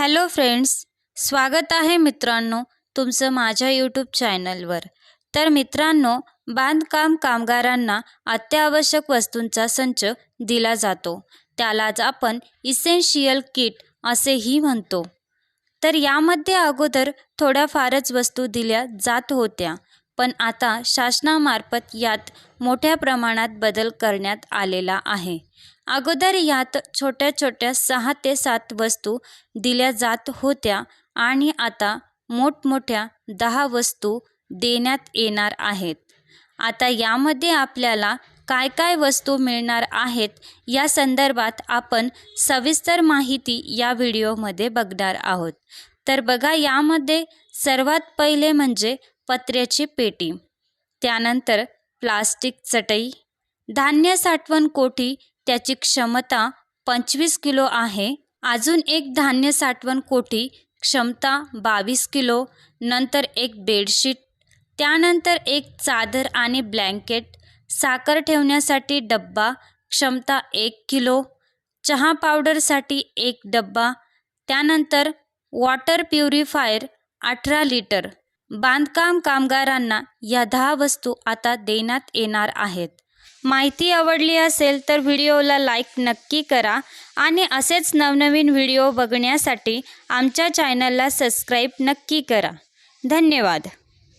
Hello friends स्वागत आहे मित्रांनो तुमचं माझ्या यूट्यूब चॅनलवर. तर मित्रांनो बांधकाम कामगारांना अत्यावश्यक वस्तूंचा संच दिला जातो. त्यालाच आपण इसेन्शियल किट असेही म्हणतो. तर यामध्ये अगोदर थोड्याफारच वस्तू दिल्या जात होत्या. पण आता शासनामार्फत यात मोठ्या प्रमाणात बदल करण्यात आलेला आहे. अगोदर यात छोट्या छोट्या सहा ते सात वस्तू दिल्या जात होत्या आणि आता मोठमोठ्या दहा वस्तू देण्यात येणार आहेत. आता यामध्ये आपल्याला काय काय वस्तू मिळणार आहेत या संदर्भात आपण सविस्तर माहिती या व्हिडिओमध्ये बघणार आहोत. तर बघा यामध्ये सर्वात पहिले म्हणजे पत्र्याची पेटी. त्यानंतर प्लास्टिक चटई. धान्य साठवण कोठी. त्याची क्षमता पंचवीस किलो आहे. अजून एक धान्य साठवण कोठी. क्षमता बावीस किलो. नंतर एक बेडशीट. त्यानंतर एक चादर आणि ब्लँकेट. साखर ठेवण्यासाठी डब्बा. क्षमता एक किलो. चहा पावडरसाठी एक डब्बा. त्यानंतर वॉटर प्युरिफायर अठरा लिटर. बांधकाम कामगारांना या दहा वस्तू आता देण्यात येणार आहेत. माहिती आवडली असेल तर व्हिडिओला लाईक नक्की करा आणि असेच नवनवीन व्हिडिओ बघण्यासाठी आमच्या चॅनलला सबस्क्राईब नक्की करा. धन्यवाद.